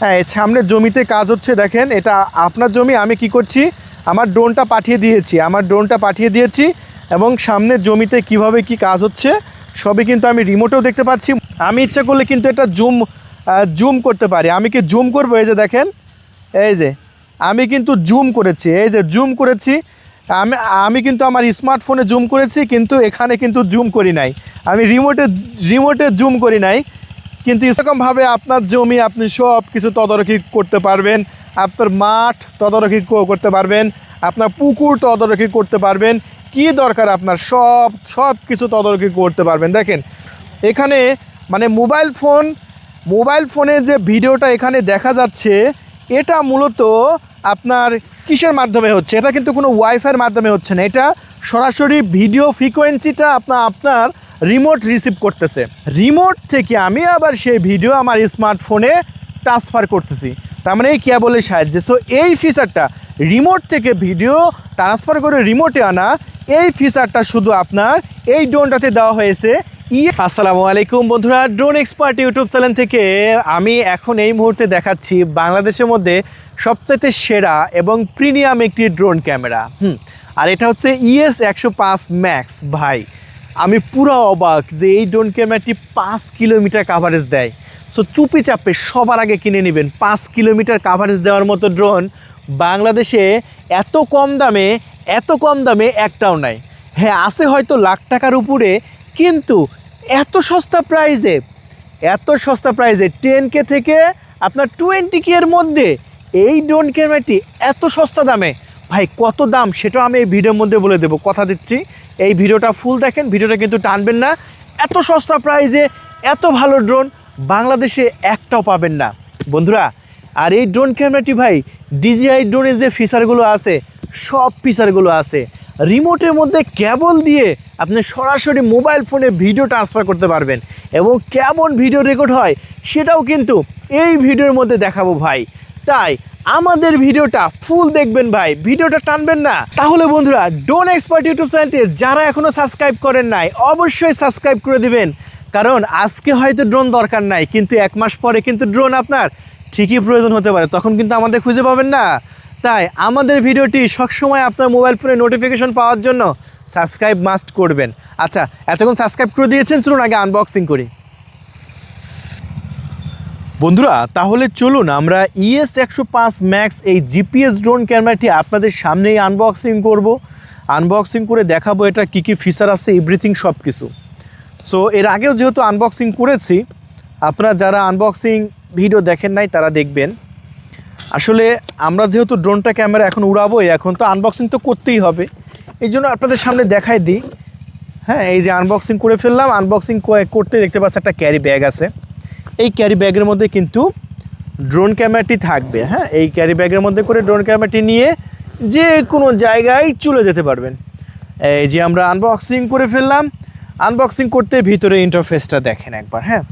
হ্যাঁ এই সামনের জমিতে কাজ হচ্ছে, দেখেন, এটা আপনার জমি, আমি কি করছি? আমার ড্রোনটা পাঠিয়ে দিয়েছি, আমার ড্রোনটা পাঠিয়ে দিয়েছি এবং সামনের জমিতে কীভাবে কি কাজ হচ্ছে, সবই কিন্তু আমি রিমোটেও দেখতে পাচ্ছি। আমি ইচ্ছা করলে কিন্তু এটা জুম জুম করতে পারি। আমি কি জুম করব? এই যে দেখেন, এই যে, আমি কিন্তু জুম করেছি, এই যে জুম করেছি। আমি আমি কিন্তু আমার স্মার্টফোনে জুম করেছি, কিন্তু এখানে কিন্তু জুম করি নাই। আমি রিমোটে রিমোটে জুম করি নাই। কিন্তু এরকমভাবে আপনার জমি আপনি সব কিছু তদারকি করতে পারবেন, আপনার মাঠ তদারকি করতে পারবেন, আপনার পুকুর তদারকি করতে পারবেন, কি দরকার আপনার সব সব কিছু তদারকি করতে পারবেন। দেখেন, এখানে মানে মোবাইল ফোন, মোবাইল ফোনে যে ভিডিওটা এখানে দেখা যাচ্ছে, এটা মূলত আপনার কিসের মাধ্যমে হচ্ছে? এটা কিন্তু কোনো ওয়াইফাইয়ের মাধ্যমে হচ্ছে না। এটা সরাসরি ভিডিও ফ্রিকোয়েন্সিটা আপনার আপনার রিমোট রিসিভ করতেছে। রিমোট থেকে আমি আবার সেই ভিডিও আমার স্মার্টফোনে ট্রান্সফার করতেছি। তার মানে এই কেবলের সাহায্যে। সো এই ফিচারটা রিমোট থেকে ভিডিও ট্রান্সফার করে রিমোটে আনা, এই ফিচারটা শুধু আপনার এই ড্রোনটাতে দেওয়া হয়েছে। ই আসসালামু আলাইকুম বন্ধুরা ড্রোন এক্সপার্ট ইউটিউব চ্যানেল থেকে আমি এখন এই মুহূর্তে দেখাচ্ছি বাংলাদেশের মধ্যে সবচাইতে সেরা এবং প্রিমিয়াম একটি ড্রোন ক্যামেরা হুম, আর এটা হচ্ছে ইএস একশো পাঁচ ম্যাক্স ভাই। আমি পুরো অবাক যে এই ড্রোন ক্যামেরাটি পাঁচ কিলোমিটার কাভারেজ দেয়। সো চুপি চাপে সবার আগে কিনে নেবেন পাঁচ কিলোমিটার কাভারেজ দেওয়ার মতো ড্রোন বাংলাদেশে এত কম দামে, এত কম দামে একটাও নাই। হ্যাঁ আছে হয়তো লাখ টাকার উপরে, কিন্তু এত সস্তা প্রাইজে এত সস্তা প্রাইজে টেন কে থেকে আপনার টোয়েন্টি কে এর মধ্যে এই ড্রোন ক্যামেরাটি এত সস্তা দামে। ভাই, কত দাম সেটাও আমি এই ভিডিওর মধ্যে বলে দেবো, কথা দিচ্ছি। এই ভিডিওটা ফুল দেখেন, ভিডিওটা কিন্তু টানবেন না। এত সস্তা প্রাইজে এত ভালো ড্রোন বাংলাদেশে একটাও পাবেন না। বন্ধুরা, আর এই ড্রোন ক্যামেরাটি ভাই ডিজিআই ড্রোনের যে ফিচারগুলো আছে, সব ফিচারগুলো আছে। রিমোটের মধ্যে কেবল দিয়ে আপনি সরাসরি মোবাইল ফোনে ভিডিও ট্রান্সফার করতে পারবেন। এবং কেমন ভিডিও রেকর্ড হয়, সেটাও কিন্তু এই ভিডিওর মধ্যে দেখাবো ভাই। তাই আমাদের ভিডিওটা ফুল দেখবেন ভাই। ভিডিওটা টানবেন না। তাহলে বন্ধুরা ডোন এক্সপার্ট ইউটিউব চ্যানেলটি যারা এখনও সাবস্ক্রাইব করেন নাই, অবশ্যই সাবস্ক্রাইব করে দিবেন। কারণ আজকে হয়তো ড্রোন দরকার নাই, কিন্তু এক মাস পরে কিন্তু ড্রোন আপনার ঠিকই প্রয়োজন হতে পারে, তখন কিন্তু আমাদের খুঁজে পাবেন না। তাই আমাদের ভিডিওটি সবসময় আপনার মোবাইল ফোনে নোটিফিকেশন পাওয়ার জন্য সাবস্ক্রাইব মাস্ট করবেন। আচ্ছা এতক্ষণ সাবস্ক্রাইব করে দিয়েছেন, চলুন আগে আনবক্সিং করি। বন্ধুরা, তাহলে চলুন আমরা E ইএস একশো পাঁচ ম্যাক্স এই জিপিএস ড্রোন ক্যামেরাটি আপনাদের সামনেই আনবক্সিং করব। আনবক্সিং করে দেখাবো এটা কী কী ফিচার আছে এভরিথিং সব কিছু সো এর আগেও যেহেতু আনবক্সিং করেছি, আপনারা যারা আনবক্সিং ভিডিও দেখেন নাই, তারা দেখবেন। আসলে আমরা যেহেতু ড্রোনটা ক্যামেরা এখন উড়াবোই, এখন তো আনবক্সিং তো করতেই হবে। এই জন্য আপনাদের সামনে দেখাই দিই। হ্যাঁ এই যে আনবক্সিং করে ফেললাম আনবক্সিং করতে দেখতে পাচ্ছি একটা ক্যারি ব্যাগ আছে। এই ক্যারি ব্যাগের মধ্যে কিন্তু ড্রোন ক্যামেরাটি থাকবে হ্যাঁ? এই ক্যারি ব্যাগের মধ্যে করে ড্রোন ক্যামেরাটি নিয়ে যে কোনো জায়গায় চলে যেতে পারবেন। এই যে আমরা আনবক্সিং করে ফেললাম। আনবক্সিং করতে ভিতরে ইন্টারফেসটা দেখেন একবার হ্যাঁ?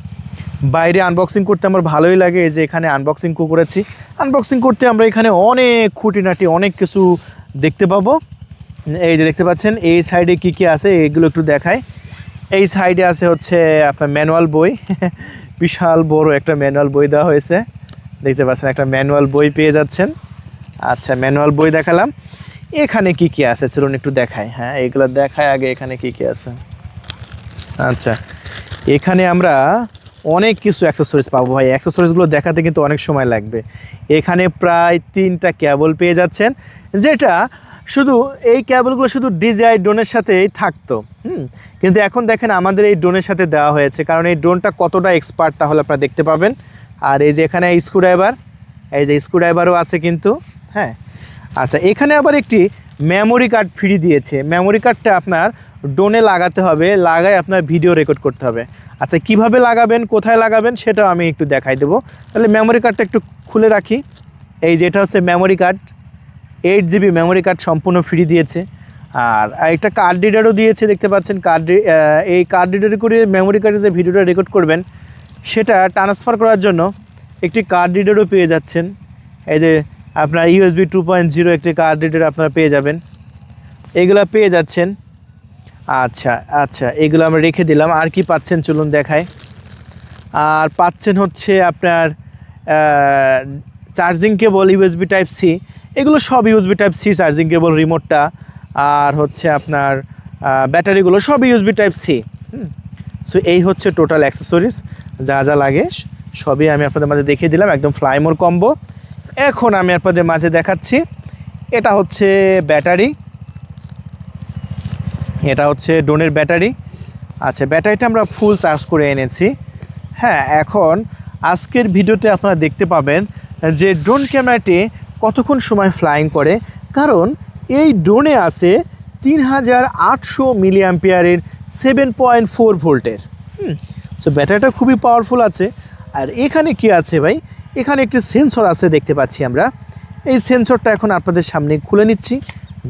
বাইরে আনবক্সিং করতে আমার ভালোই লাগে যে এখানে আনবক্সিং করেছি। আনবক্সিং করতে আমরা এখানে অনেক খুঁটিনাটি, অনেক কিছু দেখতে পাবো। এই যে দেখতে পাচ্ছেন, এই সাইডে কি কি আছে, এগুলো একটু দেখায় এই সাইডে আছে হচ্ছে আপনার ম্যানুয়াল বই বিশাল বড় একটা ম্যানুয়াল বই দেওয়া হয়েছে। দেখতে পাচ্ছেন, একটা ম্যানুয়াল বই পেয়ে যাচ্ছেন। আচ্ছা ম্যানুয়াল বই দেখালাম। এখানে কি কি আছে? চলুন একটু দেখাই। হ্যাঁ এগুলো দেখায় আগে এখানে কি কি আছে। আচ্ছা এখানে আমরা অনেক কিছু অ্যাক্সেসরিজ পাবো ভাই। অ্যাক্সেসরিজগুলো দেখাতে কিন্তু অনেক সময় লাগবে। এখানে প্রায় তিনটা কেবল পেয়ে যাচ্ছেন, যেটা শুধু এই ক্যাবলগুলো শুধু ডিজাই ড্রোনের সাথেই থাকতো, হুম? কিন্তু এখন দেখেন আমাদের এই ড্রোনের সাথে দেওয়া হয়েছে। কারণ এই ড্রোনটা কতটা এক্সপার্ট তাহলে আপনারা দেখতে পাবেন। আর এই যে এখানে স্ক্রুড্রাইভার এই যে স্ক্রুড্রাইভারও আছে কিন্তু হ্যাঁ? আচ্ছা এখানে আবার একটি মেমোরি কার্ড ফ্রি দিয়েছে। মেমোরি কার্ডটা আপনার ড্রোনে লাগাতে হবে, লাগায় আপনার ভিডিও রেকর্ড করতে হবে। আচ্ছা কীভাবে লাগাবেন, কোথায় লাগাবেন, সেটাও আমি একটু দেখাই দেবো। তাহলে মেমোরি কার্ডটা একটু খুলে রাখি। এই যেটা হচ্ছে memory card eight GB memory card সম্পূর্ণ ফ্রি দিয়েছে। আর একটা কার্ড রিডারও দিয়েছে, দেখতে পাচ্ছেন কার্ড এই কার্ড রিডারে করে মেমোরি কার্ডে যে ভিডিওটা রেকর্ড করবেন, সেটা ট্রান্সফার করার জন্য একটি কার্ড রিডারও পেয়ে যাচ্ছেন। এই যে আপনার ইউএসবি টু পয়েন্ট জিরো একটি কার্ড রিডার আপনারা পেয়ে যাবেন। এগুলো পেয়ে যাচ্ছেন। আচ্ছা আচ্ছা এগুলো আমরা রেখে দিলাম। আর কি পাচ্ছেন চলুন দেখায় আর পাচ্ছেন হচ্ছে আপনার charging cable USB type C এগুলো সব USB type C charging cable রিমোটটা আর হচ্ছে আপনার ব্যাটারিগুলো সব ইউএসবি টাইপ সি সো এই হচ্ছে টোটাল অ্যাক্সেসরিজ যা যা লাগে, সবই আমি আপনাদের মাঝে দেখিয়ে দিলাম, একদম ফ্লাইমোর কম্বো এখন আমি আপনাদের মাঝে দেখাচ্ছি, এটা হচ্ছে ব্যাটারি, এটা হচ্ছে ডোনের ব্যাটারি। আচ্ছা ব্যাটারিটা আমরা ফুল চার্জ করে এনেছি। হ্যাঁ এখন আজকের ভিডিওতে আপনারা দেখতে পাবেন যে ড্রোন ক্যামেরাটি কতক্ষণ সময় ফ্লাইং করে? কারণ এই ড্রোনে আছে তিন হাজার আটশো মিলি অ্যাম্পিয়ারের সেভেন পয়েন্ট ফোর ভোল্টের। হুম সো ব্যাটারিটা খুবই পাওয়ারফুল আছে। আর এখানে কি আছে ভাই? এখানে একটি সেন্সর আছে দেখতে পাচ্ছি আমরা। এই সেন্সরটা এখন আপনাদের সামনে খুলে নিচ্ছি,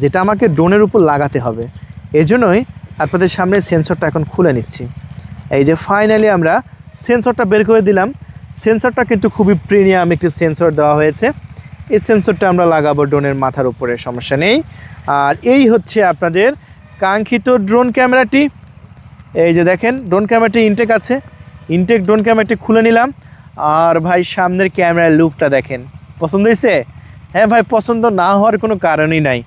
যেটা আমাকে ড্রোনের উপর লাগাতে হবে। এই জন্যই আপনাদের সামনে সেন্সরটা এখন খুলে নিচ্ছি। এই যে ফাইনালি আমরা সেন্সরটা বের করে দিলাম। সেন্সরটা কিন্তু খুবই প্রিমিয়াম একটি সেন্সর দেওয়া হয়েছে। এই সেন্সরটা আমরা লাগাবো ড্রোনের মাথার উপরে, সমস্যা নেই। আর এই হচ্ছে আপনাদের কাঙ্ক্ষিত ড্রোন ক্যামেরাটি। এই যে দেখেন, ড্রোন ক্যামেরাটি ইনটেক আছে। ইনটেক ড্রোন ক্যামেরাটি খুলে নিলাম। আর ভাই, সামনের ক্যামেরার লুকটা দেখেন। পছন্দ হয়েছে? হ্যাঁ ভাই, পছন্দ না হওয়ার কোনো কারণই নাই।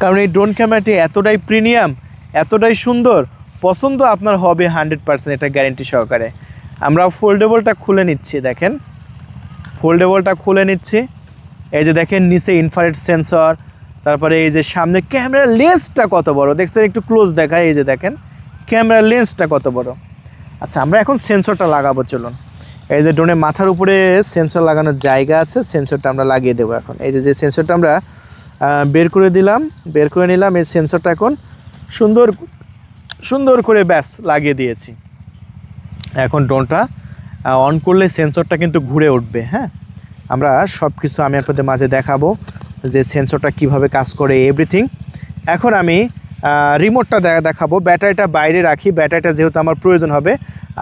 কারণ এই ড্রোন ক্যামেরাটি এতটাই প্রিমিয়াম এতটাই সুন্দর, পছন্দ আপনার হবে হান্ড্রেড পার্সেন্ট এটা গ্যারেন্টি সহকারে। আমরা ফোল্ডেবলটা খুলে নিচ্ছি, দেখেন। ফোল্ডেবলটা খুলে নিচ্ছি। এই যে দেখেন, নিচে ইনফারেট সেন্সর তারপরে এই যে সামনে ক্যামেরার লেন্সটা কত বড়? দেখছেন, একটু ক্লোজ দেখায়, এই যে দেখেন ক্যামেরার লেন্সটা কত বড়? আচ্ছা আমরা এখন সেন্সরটা লাগাবো, চলুন। এই যে ড্রোনের মাথার উপরে সেন্সর লাগানোর জায়গা আছে সেন্সরটা আমরা লাগিয়ে দেবো এখন। এই যে যে সেন্সরটা আমরা বের করে দিলাম, বের করে নিলাম, এই সেন্সরটা এখন সুন্দর সুন্দর করে ব্যাস লাগিয়ে দিয়েছি। এখন ড্রোনটা অন করলে সেন্সরটা কিন্তু ঘুরে উঠবে হ্যাঁ? আমরা সব কিছু আমি আপনাদের মাঝে দেখাবো যে সেন্সরটা কীভাবে কাজ করে এভরিথিং এখন আমি রিমোটটা দেখাবো। ব্যাটারিটা বাইরে রাখি। ব্যাটারিটা যেহেতু আমার প্রয়োজন হবে।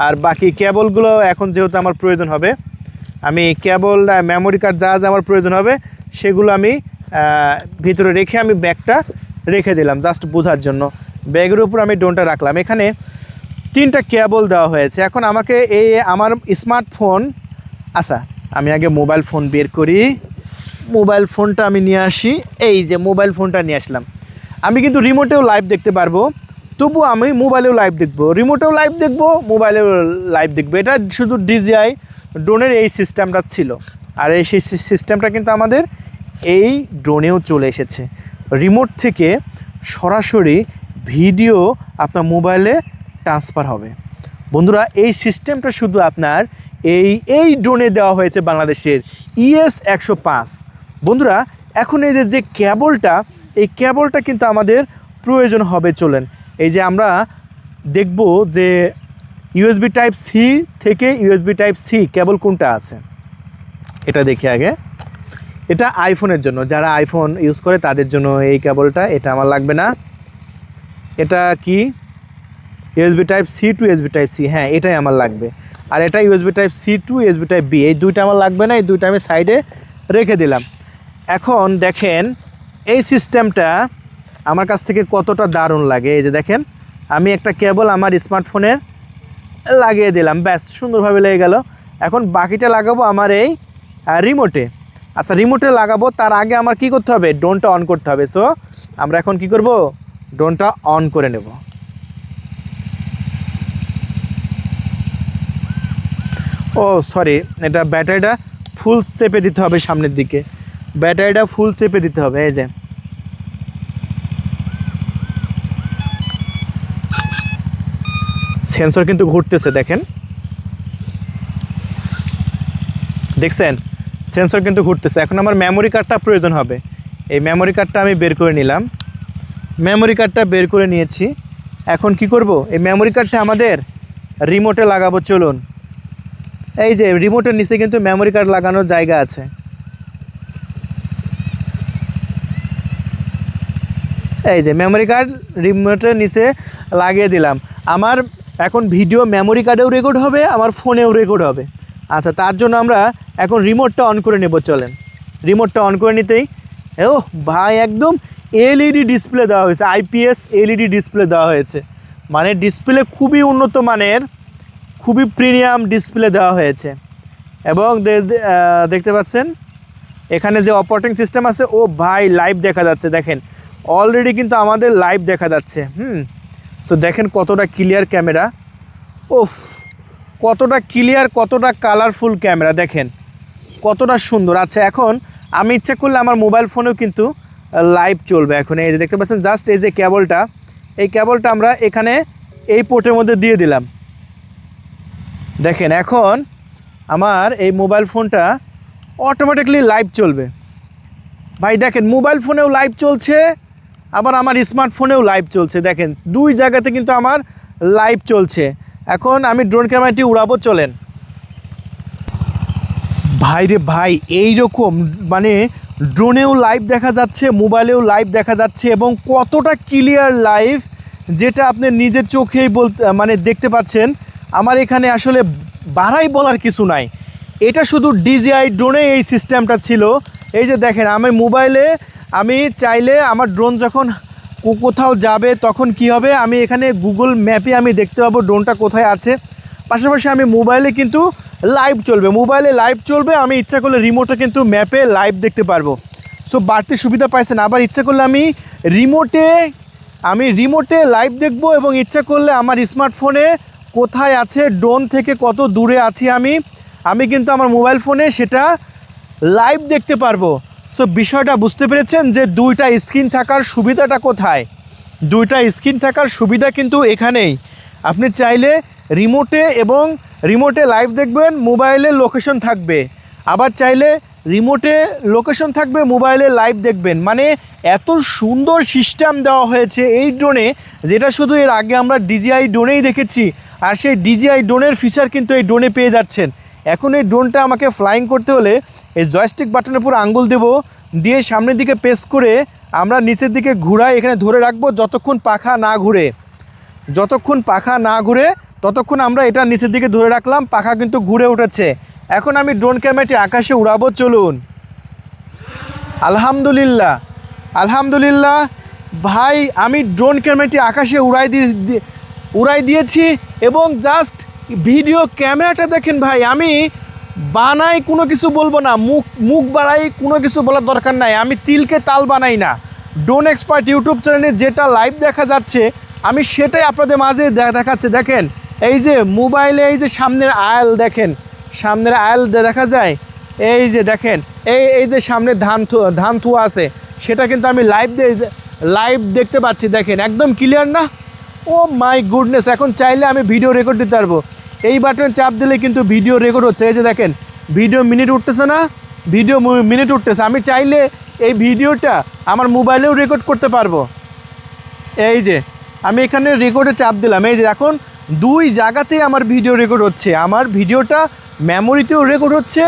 আর বাকি কেবলগুলো এখন যেহেতু আমার প্রয়োজন হবে, আমি কেবল মেমোরি কার্ড যা যা আমার প্রয়োজন হবে, সেগুলো আমি ভিতরে রেখে আমি ব্যাগটা রেখে দিলাম জাস্ট বোঝার জন্য। ব্যাগের উপর আমি ডোনটা রাখলাম। এখানে তিনটা কেবল দেওয়া হয়েছে। এখন আমাকে এই আমার স্মার্টফোন আচ্ছা আমি আগে মোবাইল ফোন বের করি। মোবাইল ফোনটা আমি নিয়ে আসি। এই যে মোবাইল ফোনটা নিয়ে আসলাম। আমি কিন্তু রিমোটেও লাইভ দেখতে পারব। তবু আমি মোবাইলেও লাইভ দেখব। রিমোটেও লাইভ দেখব মোবাইলেও লাইভ দেখব। এটা শুধু ডিজিআই ড্রোনের এই সিস্টেমটা ছিল। আর এই সেই সিস্টেমটা কিন্তু আমাদের এই ড্রোনেও চলে এসেছে। রিমোট থেকে সরাসরি ভিডিও আপনার মোবাইলে ট্রান্সফার হবে। বন্ধুরা, এই সিস্টেমটা শুধু আপনার এই এই ড্রোনে দেওয়া হয়েছে বাংলাদেশের ইএস একশো পাঁচ। বন্ধুরা, এখন এই যে কেবলটা এই ক্যাবলটা কিন্তু আমাদের প্রয়োজন হবে চলেন। এই যে আমরা দেখব যে ইউএসবি টাইপ সি থেকে ইউএসবি টাইপ সি কেবল কোনটা আছে। এটা দেখি আগে। এটা আইফোনের জন্য। যারা আইফোন ইউজ করে তাদের জন্য এই কেবলটা এটা আমার লাগবে না। এটা কি? USB type C to USB type C হ্যাঁ এটাই আমার লাগবে। আর এটা USB type C to USB type B এই দুইটা আমার লাগবে না, এই দুইটা আমি সাইডে রেখে দিলাম। এখন দেখেন, এই সিস্টেমটা আমার কাছ থেকে কতটা দারুণ লাগে। এই যে দেখেন, আমি একটা কেবল আমার স্মার্টফোনে লাগিয়ে দিলাম, ব্যাস, সুন্দরভাবে লেগে গেল। এখন বাকিটা লাগাবো আমার এই রিমোটে আচ্ছা রিমোটে লাগাবো, তার আগে আমার কি করতে হবে? ড্রোনটা অন করতে হবে। সো আমরা এখন কি করব? ড্রোনটা অন করে নেব। ও সরি এটা ব্যাটারিটা ফুল চেপে দিতে হবে সামনের দিকে। ব্যাটারিটা ফুল চেপে দিতে হবে, এই যে। সেন্সর কিন্তু ঘুরতেছে, দেখেন। দেখছেন? সেন্সর কিন্তু ঘুরতেছে। এখন আমার মেমোরি কার্ডটা প্রয়োজন হবে। এই মেমোরি কার্ডটা আমি বের করে নিলাম। মেমোরি কার্ডটা বের করে নিয়েছি। এখন কি করব? এই মেমোরি কার্ডটা আমাদের রিমোটে লাগাবো, চলুন। এই যে রিমোটের নিচে কিন্তু মেমোরি কার্ড লাগানোর জায়গা আছে। এই যে মেমোরি কার্ড রিমোটের নিচে লাগিয়ে দিলাম। আমার এখন ভিডিও মেমোরি কার্ডেও রেকর্ড হবে, আমার ফোনেও রেকর্ড হবে। আচ্ছা তার জন্য আমরা এখন রিমোটটা অন করে নেব, চলেন। রিমোটটা অন করে নিতেই। ও ভাই, একদম এলইডি ডিসপ্লে দেওয়া হয়েছে আইপিএস এলইডি ডিসপ্লে দেওয়া হয়েছে। মানে ডিসপ্লে খুবই উন্নত মানের। খুবই প্রিমিয়াম ডিসপ্লে দেওয়া হয়েছে। এবং দেখতে পাচ্ছেন, এখানে যে অপারেটিং সিস্টেম আছে, ও ভাই লাইভ দেখা যাচ্ছে, দেখেন। অলরেডি কিন্তু আমাদের লাইভ দেখা যাচ্ছে, হুম। সো দেখেন কতটা ক্লিয়ার ক্যামেরা ওফ কতটা ক্লিয়ার কতটা কালারফুল ক্যামেরা দেখেন। কতটা সুন্দর। আচ্ছা এখন আমি ইচ্ছা করলে আমার মোবাইল ফোনেও কিন্তু লাইভ চলবে। এখন এই যে দেখতে পাচ্ছেন জাস্ট এই যে কেবলটা এই কেবলটা আমরা এখানে এই পোর্টের মধ্যে দিয়ে দিলাম। দেখেন, এখন আমার এই মোবাইল ফোনটা অটোমেটিকলি লাইভ চলবে। ভাই, দেখেন মোবাইল ফোনেও লাইভ চলছে, আবার আমার স্মার্টফোনেও লাইভ চলছে। দেখেন, দুই জায়গাতে কিন্তু আমার লাইভ চলছে। এখন আমি ড্রোন ক্যামেরাটি উড়াবো, চলেন। ভাই রে ভাই এই রকম মানে ড্রোনেও লাইভ দেখা যাচ্ছে মোবাইলেও লাইভ দেখা যাচ্ছে, এবং কতটা ক্লিয়ার লাইভ যেটা আপনি নিজের চোখেই বলতে মানে দেখতে পাচ্ছেন। আমার এখানে আসলে বাড়াই বলার কিছু নাই। এটা শুধু ডিজিআই ড্রোনে এই সিস্টেমটা ছিল। এই যে দেখেন, আমি মোবাইলে, আমি চাইলে আমার ড্রোন যখন কোথাও যাবে তখন কি হবে? আমি এখানে গুগল ম্যাপে আমি দেখতে পাবো ড্রোনটা কোথায় আছে। পাশাপাশি আমি মোবাইলে কিন্তু লাইভ চলবে। মোবাইলে লাইভ চলবে, আমি ইচ্ছা করলে রিমোটে কিন্তু ম্যাপে লাইভ দেখতে পারব। সো বাড়তি সুবিধা পাইছেন। আবার ইচ্ছা করলে আমি রিমোটে আমি রিমোটে লাইভ দেখব এবং ইচ্ছা করলে আমার স্মার্টফোনে কোথায় আছে? ড্রোন থেকে কত দূরে আছি আমি? আমি কিন্তু আমার মোবাইল ফোনে সেটা লাইভ দেখতে পারব। সো বিষয়টা বুঝতে পেরেছেন যে দুইটা স্ক্রিন থাকার সুবিধাটা কোথায়? দুইটা স্ক্রিন থাকার সুবিধা কিন্তু এখানেই। আপনি চাইলে রিমোটে এবং রিমোটে লাইভ দেখবেন মোবাইলে লোকেশন থাকবে। আবার চাইলে রিমোটে লোকেশন থাকবে মোবাইলে লাইভ দেখবেন। মানে এত সুন্দর সিস্টেম দেওয়া হয়েছে এই ড্রোনে যেটা শুধু এর আগে আমরা ডিজিআই ড্রোনেই দেখেছি। আর সেই ডিজিআই ড্রোনের ফিচার কিন্তু এই ড্রোনে পেয়ে যাচ্ছেন। এখন এই ড্রোনটা আমাকে ফ্লাইং করতে হলে এই জয়স্টিক বাটনের উপর আঙ্গুল দেব, দিয়ে সামনের দিকে পেস করে আমরা নিচের দিকে ঘুরাই, এখানে ধরে রাখব যতক্ষণ পাখা না ঘুরে। যতক্ষণ পাখা না ঘুরে, ততক্ষণ আমরা এটা নিচের দিকে ধরে রাখলাম, পাখা কিন্তু ঘুরে উঠেছে। এখন আমি ড্রোন ক্যামেরাটি আকাশে উড়াবো, চলুন। আলহামদুলিল্লাহ। আলহামদুলিল্লাহ। ভাই, আমি ড্রোন ক্যামেরাটি আকাশে উড়াই দিয়ে উড়াই দিয়েছি এবং জাস্ট ভিডিও ক্যামেরাটা দেখেন ভাই, আমি বানাই কোনো কিছু বলব না, মুখ মুখ বাড়াই কোনো কিছু বলার দরকার নাই, আমি তিলকে তাল বানাই না। ডোন এক্সপার্ট ইউটিউব চ্যানেলে যেটা লাইভ দেখা যাচ্ছে, আমি সেটাই আপনাদের মাঝে দেখাচ্ছে। দেখেন, এই যে মোবাইলে এই যে সামনের আয়াল দেখেন, সামনের আয়াল দেখা যায়? এই যে দেখেন, এই এই যে সামনে ধান ধান থুয়া আছে, সেটা কিন্তু আমি লাইভ লাইভ দেখতে পাচ্ছি। দেখেন, একদম ক্লিয়ার না? ও মাই গুডনেস, এখন চাইলে আমি ভিডিও রেকর্ড দিতে পারব। এই বাটনে চাপ দিলে কিন্তু ভিডিও রেকর্ড হচ্ছে। এই যে দেখেন ভিডিও মিনিট উঠতেছে না ভিডিও মিনিট উঠতেছে। আমি চাইলে এই ভিডিওটা আমার মোবাইলেও রেকর্ড করতে পারব। এই যে, আমি এখানে রেকর্ডে চাপ দিলাম। এই যে এখন দুই জায়গাতেই আমার ভিডিও রেকর্ড হচ্ছে। আমার ভিডিওটা মেমোরিতেও রেকর্ড হচ্ছে,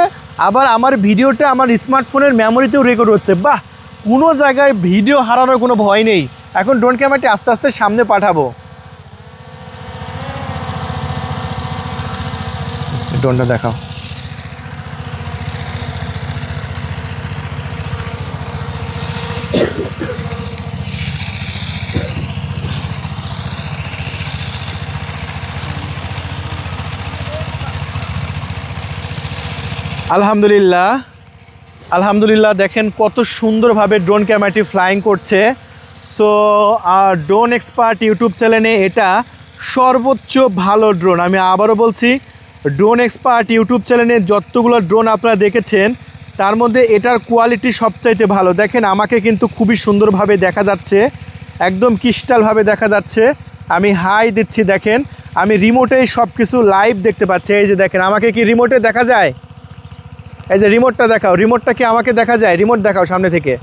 আবার আমার ভিডিওটা আমার স্মার্টফোনের মেমোরিতেও রেকর্ড হচ্ছে। বাহ! কোনো জায়গায় ভিডিও হারানোর কোনো ভয় নেই। এখন ড্রোন ক্যামেরাটি আস্তে আস্তে সামনে পাঠাবো। ড্রোনটা দেখাও। আলহামদুলিল্লাহ। আলহামদুলিল্লাহ দেখেন কত সুন্দরভাবে ড্রোন ক্যামেরাটি ফ্লাইং করছে। সো ড্রোন এক্সপার্ট ইউটিউব চ্যানেলে এটা সর্বোচ্চ ভালো ড্রোন। আমি আবারও বলছি ড্রোন এক্সপার্ট ইউটিউব চ্যানেলে যতগুলো ড্রোন আপনারা দেখেছেন, তার মধ্যে এটার কোয়ালিটি সবচাইতে ভালো। দেখেন, আমাকে কিন্তু খুবই সুন্দরভাবে দেখা যাচ্ছে, একদম ক্রিস্টালভাবে দেখা যাচ্ছে। আমি হাই দিচ্ছি, দেখেন, আমি রিমোটেই সব কিছু লাইভ দেখতে পাচ্ছি। এই যে দেখেন, আমাকে কি রিমোটে দেখা যায়? এই যে রিমোটটা দেখাও রিমোটটা কি আমাকে দেখা যায়? রিমোট দেখাও সামনে থেকে।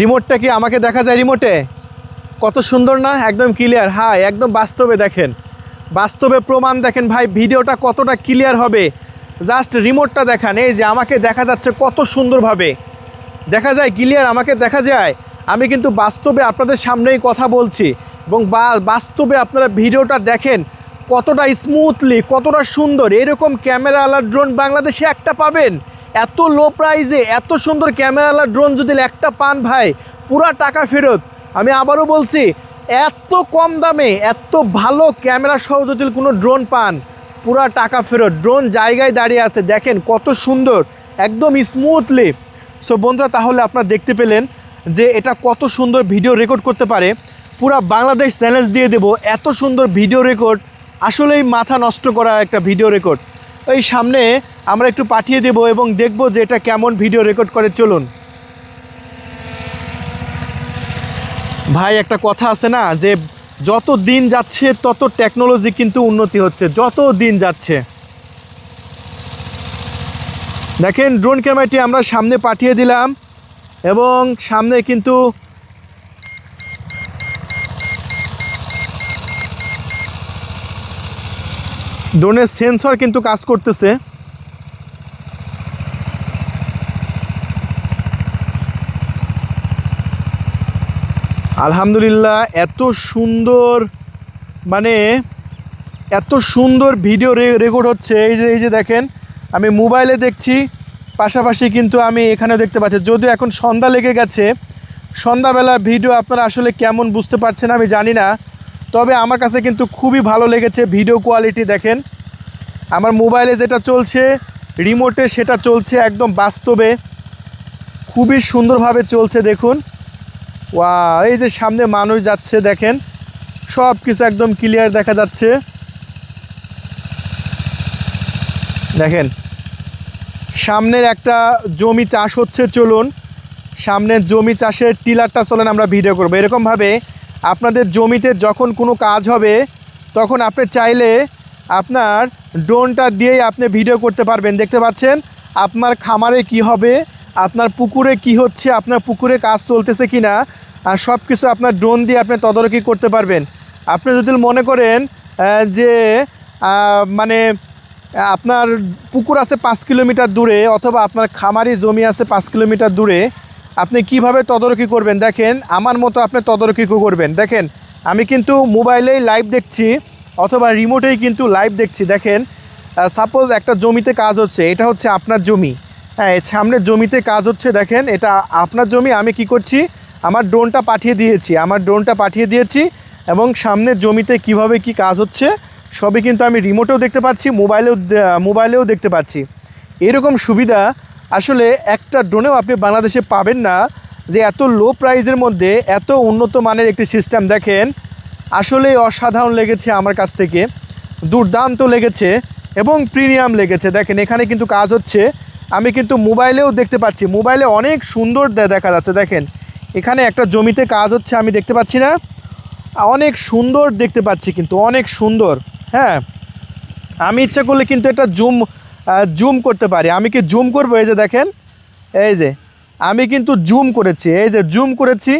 রিমোটটা কি আমাকে দেখা যায় রিমোটে কত সুন্দর না? একদম ক্লিয়ার হাই একদম বাস্তবে দেখেন। বাস্তবে প্রমাণ দেখেন ভাই, ভিডিওটা কতটা ক্লিয়ার হবে। জাস্ট রিমোটটা দেখান, এই যে আমাকে দেখা যাচ্ছে কত সুন্দরভাবে। দেখা যায় ক্লিয়ার আমাকে দেখা যায়। আমি কিন্তু বাস্তবে আপনাদের সামনেই কথা বলছি এবং বাস্তবে আপনারা ভিডিওটা দেখেন কতটা স্মুথলি কতটা সুন্দর। এরকম ক্যামেরাওয়ালা ড্রোন বাংলাদেশে একটা পাবেন। এত লো প্রাইজে এত সুন্দর ক্যামেরাওয়ালা ড্রোন যদি একটা পান ভাই, পুরা টাকা ফেরত। আমি আবারও বলছি, এত কম দামে, এত ভালো ক্যামেরা সহ যদি কোনো ড্রোন পান, পুরা টাকা ফেরত। ড্রোন জায়গায় দাঁড়িয়ে আছে, দেখেন কত সুন্দর, একদম স্মুথলি সো বন্ধুরা, তাহলে আপনারা দেখতে পেলেন যে এটা কত সুন্দর ভিডিও রেকর্ড করতে পারে। পুরা বাংলাদেশ চ্যালেঞ্জ দিয়ে দেব, এত সুন্দর ভিডিও রেকর্ড আসলেই মাথা নষ্ট করা একটা ভিডিও রেকর্ড এই সামনে আমরা একটু পাঠিয়ে দেব এবং দেখব যে এটা কেমন ভিডিও রেকর্ড করে, চলুন। ভাই, একটা কথা আছে না, যে যত দিন যাচ্ছে, তত টেকনোলজি কিন্তু উন্নতি হচ্ছে। যত দিন যাচ্ছে। দেখেন ড্রোন ক্যামেরাটি আমরা সামনে পাঠিয়ে দিলাম এবং সামনে কিন্তু ড্রোনের সেন্সর কিন্তু কাজ করতেছে। আলহামদুলিল্লাহ, এত সুন্দর মানে এত সুন্দর ভিডিও রেকর্ড হচ্ছে। এই যে এই যে দেখেন, আমি মোবাইলে দেখছি, পাশাপাশি কিন্তু আমি এখানে দেখতে পাচ্ছি। যদিও এখন সন্ধ্যা লেগে গেছে, সন্ধ্যাবেলার ভিডিও আপনারা আসলে কেমন বুঝতে পারছেন আমি জানি না। তবে আমার কাছে কিন্তু খুবই ভালো লেগেছে ভিডিও কোয়ালিটি দেখেন। আমার মোবাইলে যেটা চলছে রিমোটে সেটা চলছে একদম বাস্তবে। খুবই সুন্দরভাবে চলছে দেখুন। ওয়া এই যে সামনে মানুষ যাচ্ছে, দেখেন। সব কিছু একদম ক্লিয়ার দেখা যাচ্ছে। দেখেন, সামনের একটা জমি চাষ হচ্ছে, চলুন। সামনের জমি চাষের টিলারটা চলেন, আমরা ভিডিও করব। এরকমভাবে আপনাদের জমিতে যখন কোনো কাজ হবে, তখন আপনি চাইলে আপনার ড্রোনটা দিয়েই আপনি ভিডিও করতে পারবেন। দেখতে পাচ্ছেন, আপনার খামারে কি হবে, আপনার পুকুরে কি হচ্ছে, আপনার পুকুরে কাজ চলতেছে কি না আর সব কিছু আপনার ড্রোন দিয়ে আপনি তদারকি করতে পারবেন। আপনি যদি মনে করেন যে মানে আপনার পুকুর আছে পাঁচ কিলোমিটার দূরে অথবা আপনার খামারি জমি আছে পাঁচ কিলোমিটার দূরে, আপনি কীভাবে তদারকি করবেন? দেখেন, আমার মতো আপনি তদারকি করবেন। দেখেন, আমি কিন্তু মোবাইলেই লাইভ দেখছি অথবা রিমোটেই কিন্তু লাইভ দেখছি। দেখেন সাপোজ একটা জমিতে কাজ হচ্ছে, এটা হচ্ছে আপনার জমি। হ্যাঁ সামনের জমিতে কাজ হচ্ছে, দেখেন, এটা আপনার জমি, আমি কি করছি? আমার ড্রোনটা পাঠিয়ে দিয়েছি, আমার ড্রোনটা পাঠিয়ে দিয়েছি এবং সামনের জমিতে কীভাবে কি কাজ হচ্ছে সবই কিন্তু আমি রিমোটেও দেখতে পাচ্ছি মোবাইলেও মোবাইলেও দেখতে পাচ্ছি। এরকম সুবিধা আসলে একটা ড্রোনেও আপনি বাংলাদেশে পাবেন না যে এত লো প্রাইজের মধ্যে এত উন্নত মানের একটি সিস্টেম দেখেন। আসলেই অসাধারণ লেগেছে আমার কাছ থেকে, দুর্দান্ত লেগেছে এবং প্রিমিয়াম লেগেছে। দেখেন, এখানে কিন্তু কাজ হচ্ছে। আমি কিন্তু মোবাইলেও দেখতে পাচ্ছি। মোবাইলে অনেক সুন্দর দেখা যাচ্ছে। দেখেন এখানে একটা জমিতে কাজ হচ্ছে, আমি দেখতে পাচ্ছি না। অনেক সুন্দর দেখতে পাচ্ছি কিন্তু, অনেক সুন্দর হ্যাঁ। আমি ইচ্ছা করলে কিন্তু এটা জুম জুম করতে পারি। আমি কি জুম করব? এই যে দেখেন, এই যে, আমি কিন্তু জুম করেছি, এই যে জুম করেছি।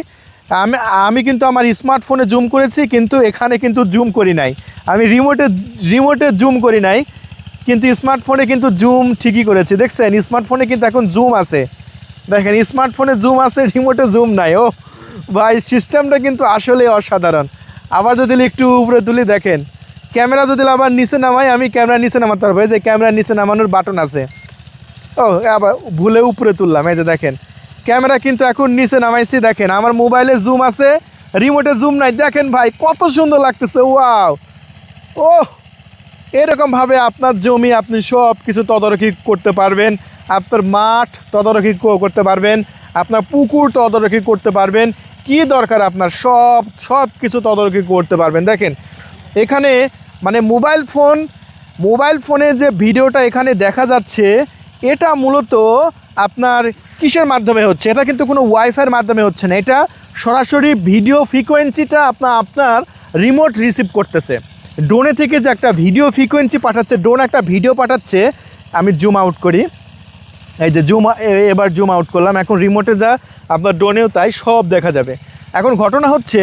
আমি আমি কিন্তু আমার স্মার্টফোনে জুম করেছি, কিন্তু এখানে কিন্তু জুম করি নাই। আমি রিমোটে রিমোটে জুম করি নাই, কিন্তু স্মার্টফোনে কিন্তু জুম ঠিকই করেছি। দেখছেন, স্মার্টফোনে কিন্তু এখন জুম আছে। দেখেন স্মার্টফোনে জুম আছে রিমোটে জুম নাই, ও। ভাই সিস্টেমটা কিন্তু আসলে অসাধারণ। আবার যদি একটু উপরে তুলি, দেখেন ক্যামেরা যদি আবার নিচে নামাই, আমি ক্যামেরা নিচে নামাতে পারব। এই যে ক্যামেরা নিচে নামানোর বাটন আছে। ও আবার ভুলে উপরে তুললাম, এই যে দেখেন ক্যামেরা কিন্তু এখন নিচে নামাইছি, দেখেন, আমার মোবাইলে জুম আছে রিমোটে জুম নাই। দেখেন ভাই, কত সুন্দর লাগতেছে ওয়াও ও, এরকমভাবে আপনার জমি আপনি সব কিছু তদারকি করতে পারবেন। আপনার মাঠ তদারকি করতে পারবেন, আপনার পুকুর তদারকি করতে পারবেন, কি দরকার আপনার সব সব কিছু তদারকি করতে পারবেন। দেখেন, এখানে মানে মোবাইল ফোন, মোবাইল ফোনে যে ভিডিওটা এখানে দেখা যাচ্ছে, এটা মূলত আপনার কিসের মাধ্যমে হচ্ছে? এটা কিন্তু কোনো ওয়াইফাইয়ের মাধ্যমে হচ্ছে না। এটা সরাসরি ভিডিও ফ্রিকোয়েন্সিটা আপনার আপনার রিমোট রিসিভ করতেছে। ড্রোনে থেকে যে একটা ভিডিও ফ্রিকোয়েন্সি পাঠাচ্ছে, ড্রোন একটা ভিডিও পাঠাচ্ছে, আমি জুম আউট করি। এই যে জুম এবার জুম আউট করলাম। এখন রিমোটে যা, আপনার ড্রোনেও তাই, সব দেখা যাবে। এখন ঘটনা হচ্ছে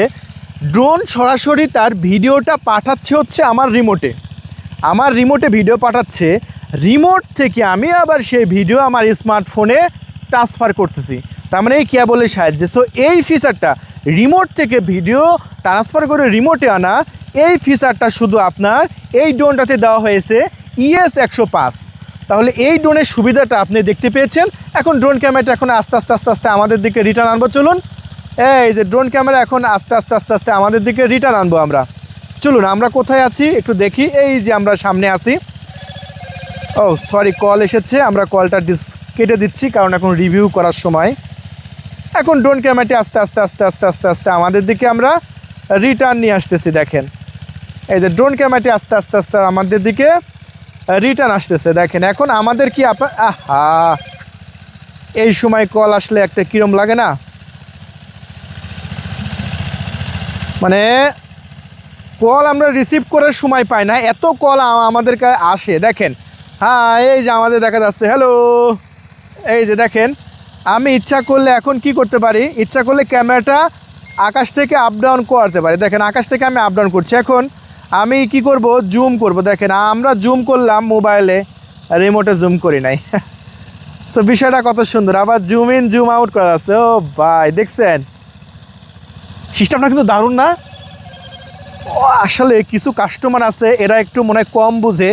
ড্রোন সরাসরি তার ভিডিওটা পাঠাচ্ছে হচ্ছে আমার রিমোটে আমার রিমোটে ভিডিও পাঠাচ্ছে রিমোট থেকে আমি আবার সেই ভিডিও আমার স্মার্টফোনে ট্রান্সফার করতেছি। তার মানে এই কেবলের সাহায্যে। সো এই ফিচারটা রিমোট থেকে ভিডিও ট্রান্সফার করে রিমোটে আনা, এই ফিচারটা শুধু আপনার এই ড্রোনটাতে দেওয়া হয়েছে ইএস একশো পাঁচ। তাহলে এই ড্রোনের সুবিধাটা আপনি দেখতে পেয়েছেন। এখন ড্রোন ক্যামেরাটা এখন আস্তে আস্তে আস্তে আস্তে আমাদের দিকে রিটার্ন আনব। চলুন। এই যে ড্রোন ক্যামেরা এখন আস্তে আস্তে আস্তে আস্তে আমাদের দিকে রিটার্ন আনব আমরা। চলুন, আমরা কোথায় আছি? একটু দেখি। এই যে আমরা সামনে আছি। ও সরি কল এসেছে। আমরা কলটা ডিস কেটে দিচ্ছি, কারণ এখন রিভিউ করার সময়। এখন ড্রোন ক্যামেরাটি আস্তে আস্তে আস্তে আস্তে আস্তে আস্তে আমাদের দিকে আমরা রিটার্ন নিয়ে আসতেছি, দেখেন। এই যে ড্রোন ক্যামেরাটি আস্তে আস্তে আস্তে আমাদের দিকে রিটার্ন আসতেছে, দেখেন, এখন আমাদের কি আপনার আহা! এই সময় কল আসলে একটা কিরম লাগে না? মানে কল আমরা রিসিভ করার সময় পাই না, এত কল আমাদের কাছে আসে, দেখেন। হ্যাঁ এই যে আমাদের দেখা যাচ্ছে হ্যালো এই যে দেখেন, আমি ইচ্ছা করলে এখন কি করতে পারি? ইচ্ছা করলে ক্যামেরাটা আকাশ থেকে আপ ডাউন করতে পারি। দেখেন, আকাশ থেকে আমি আপ ডাউন করছি। এখন আমি কি করব? জুম করব। দেখেন, আমরা জুম করলাম মোবাইলে রিমোটে জুম করি নাই। সো বিষয়টা কত সুন্দর। আবার জুম ইন জুম আউট করা আছে। ও ভাই, দেখছেন? সিস্টেমটা কিন্তু দারুণ না? ও, আসলে কিছু কাস্টমার আছে, এরা একটু মনে কম বুঝে।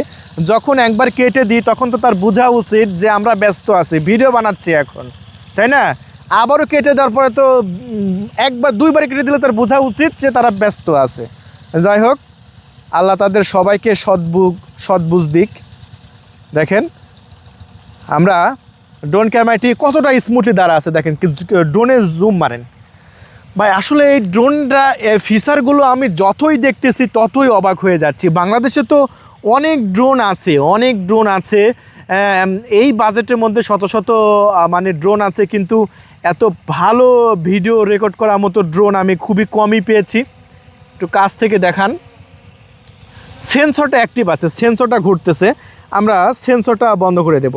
যখন একবার কেটে দিই, তখন তো তার বোঝা উচিত যে আমরা ব্যস্ত আছি। ভিডিও বানাচ্ছি এখন, তাই না? আবারও কেটে দেওয়ার পরে তো একবার, দুইবার কেটে দিলে তার বোঝা উচিত যে তারা ব্যস্ত আছে। যাই হোক আল্লাহ তাদের সবাইকে সদ্বুক, সদ্বুজ দিক। দেখেন, আমরা ড্রোন ক্যামেরাটি কতটা স্মুথলি দ্বারা আছে দেখেন ড্রোনে জুম মারেন। ভাই, আসলে এই ড্রোনটা ফিচারগুলো আমি যতই দেখতেছি ততই অবাক হয়ে যাচ্ছি। বাংলাদেশে তো অনেক ড্রোন আছে, অনেক ড্রোন আছে। এই বাজেটের মধ্যে শত শত মানে ড্রোন আছে, কিন্তু এত ভালো ভিডিও রেকর্ড করার মতো ড্রোন আমি খুবই কমই পেয়েছি। একটু কাছ থেকে দেখান। সেন্সরটা অ্যাক্টিভ আছে, সেন্সরটা ঘুরতেছে। আমরা সেন্সরটা বন্ধ করে দেব।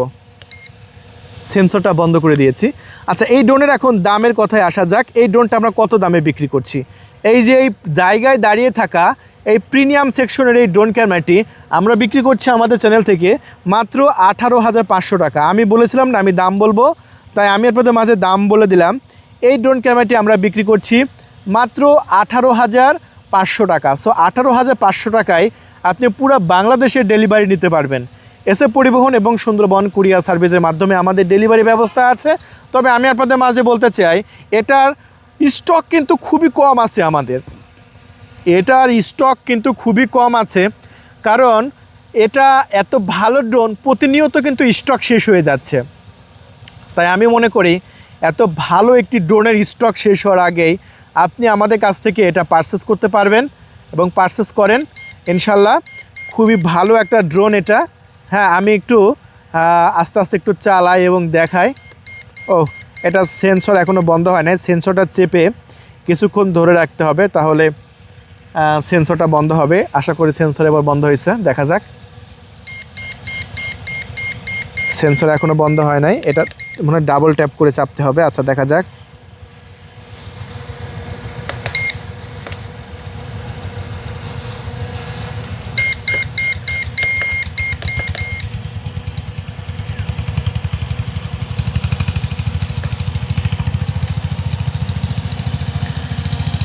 সেন্সরটা বন্ধ করে দিয়েছি। আচ্ছা এই ড্রোনের এখন দামের কথায় আসা যাক। এই ড্রোনটা আমরা কত দামে বিক্রি করছি? এই যে এই জায়গায় দাঁড়িয়ে থাকা এই প্রিমিয়াম সেকশনের এই ড্রোন ক্যামেরাটি আমরা বিক্রি করছি আমাদের চ্যানেল থেকে মাত্র আঠারো হাজার পাঁচশো টাকা। আমি বলেছিলাম না, আমি দাম বলব, তাই আমি আপনাদের মাঝে দাম বলে দিলাম। এই ড্রোন ক্যামেরাটি আমরা বিক্রি করছি মাত্র আঠারো হাজার পাঁচশো টাকা। সো আঠারো হাজার পাঁচশো টাকায় আপনি পুরো বাংলাদেশের ডেলিভারি নিতে পারবেন। এসে পরিবহন এবং সুন্দরবন কুরিয়ার সার্ভিসের মাধ্যমে আমাদের ডেলিভারি ব্যবস্থা আছে। তবে আমি আপনাদের মাঝে বলতে চাই, এটার স্টক কিন্তু খুবই কম আছে আমাদের। এটার স্টক কিন্তু খুবই কম আছে, কারণ এটা এত ভালো ড্রোন প্রতিনিয়ত কিন্তু স্টক শেষ হয়ে যাচ্ছে। তাই আমি মনে করি, এত ভালো একটি ড্রোনের স্টক শেষ হওয়ার আগেই আপনি আমাদের কাছ থেকে এটা পারচেস করতে পারবেন এবং পারচেস করেন। ইনশাল্লাহ খুবই ভালো একটা ড্রোন এটা। হ্যাঁ আমি একটু আস্তে আস্তে একটু চালাই এবং দেখাই। ও, এটা সেন্সর এখনও বন্ধ হয় নাই। সেন্সরটা চেপে কিছুক্ষণ ধরে রাখতে হবে, তাহলে সেন্সরটা বন্ধ হবে। আশা করি সেন্সর এবার বন্ধ হয়েছে। দেখা যাক। সেন্সর এখনও বন্ধ হয় নাই। এটা মনে ডাবল ট্যাপ করে চাপতে হবে। আচ্ছা দেখা যাক।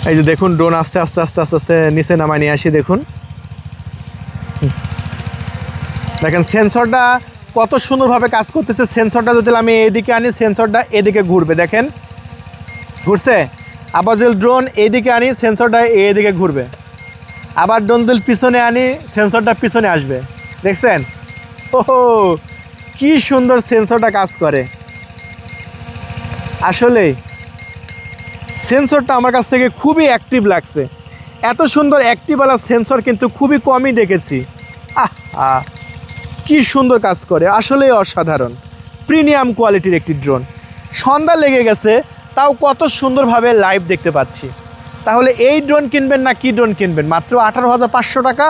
এই যে দেখুন ড্রোন আস্তে আস্তে আস্তে আস্তে আস্তে নিচে নামায় নিয়ে আসি, দেখুন। দেখেন সেন্সরটা কত সুন্দরভাবে কাজ করতেছে। সেন্সরটা যদি আমি এদিকে আনি সেন্সরটা এদিকে ঘুরবে, দেখেন। ঘুরছে? আবার যদি ড্রোন এইদিকে আনি সেন্সরটা এদিকে ঘুরবে। আবার ড্রোন যদি পিছনে আনি সেন্সরটা পিছনে আসবে। দেখছেন? ওহো, কি সুন্দর সেন্সরটা কাজ করে। আসলেই সেন্সরটা আমার কাছ থেকে খুবই অ্যাক্টিভ লাগছে। এত সুন্দর অ্যাক্টিভওয়ালা সেন্সর কিন্তু খুবই কমই দেখেছি। আহ কি সুন্দর কাজ করে, আসলেই অসাধারণ। প্রিমিয়াম কোয়ালিটির একটি ড্রোন সন্ধ্যা লেগে গেছে, তাও কত সুন্দরভাবে লাইভ দেখতে পাচ্ছি। তাহলে এই ড্রোন কিনবেন না কি ড্রোন কিনবেন? মাত্র আঠারো হাজার পাঁচশো টাকা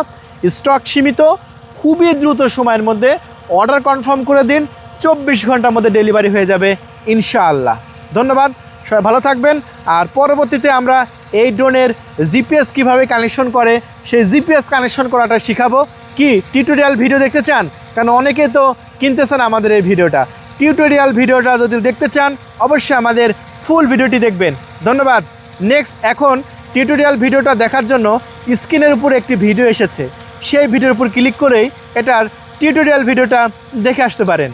স্টক সীমিত, খুবই দ্রুত সময়ের মধ্যে অর্ডার কনফার্ম করে দিন, চব্বিশ ঘণ্টার মধ্যে ডেলিভারি হয়ে যাবে, ইনশাআল্লাহ। ধন্যবাদ সবাই ভালো থাকবেন। আর পরবর্তীতে আমরা এই ড্রোনের জিপিএস কীভাবে কানেকশন করে, সেই জিপিএস কানেকশন করাটা শিখাবো। কি টিউটোরিয়াল ভিডিও দেখতে চান? কারণ অনেকে তো কিনতেছেন আমাদের এই ভিডিওটা। টিউটোরিয়াল ভিডিওটা যদি দেখতে চান, অবশ্যই আমাদের ফুল ভিডিওটি দেখবেন। ধন্যবাদ। নেক্সট এখন টিউটোরিয়াল ভিডিওটা দেখার জন্য স্ক্রিনের উপর একটি ভিডিও এসেছে। সেই ভিডিওর উপর ক্লিক করেই এটার টিউটোরিয়াল ভিডিওটা দেখে আসতে পারেন।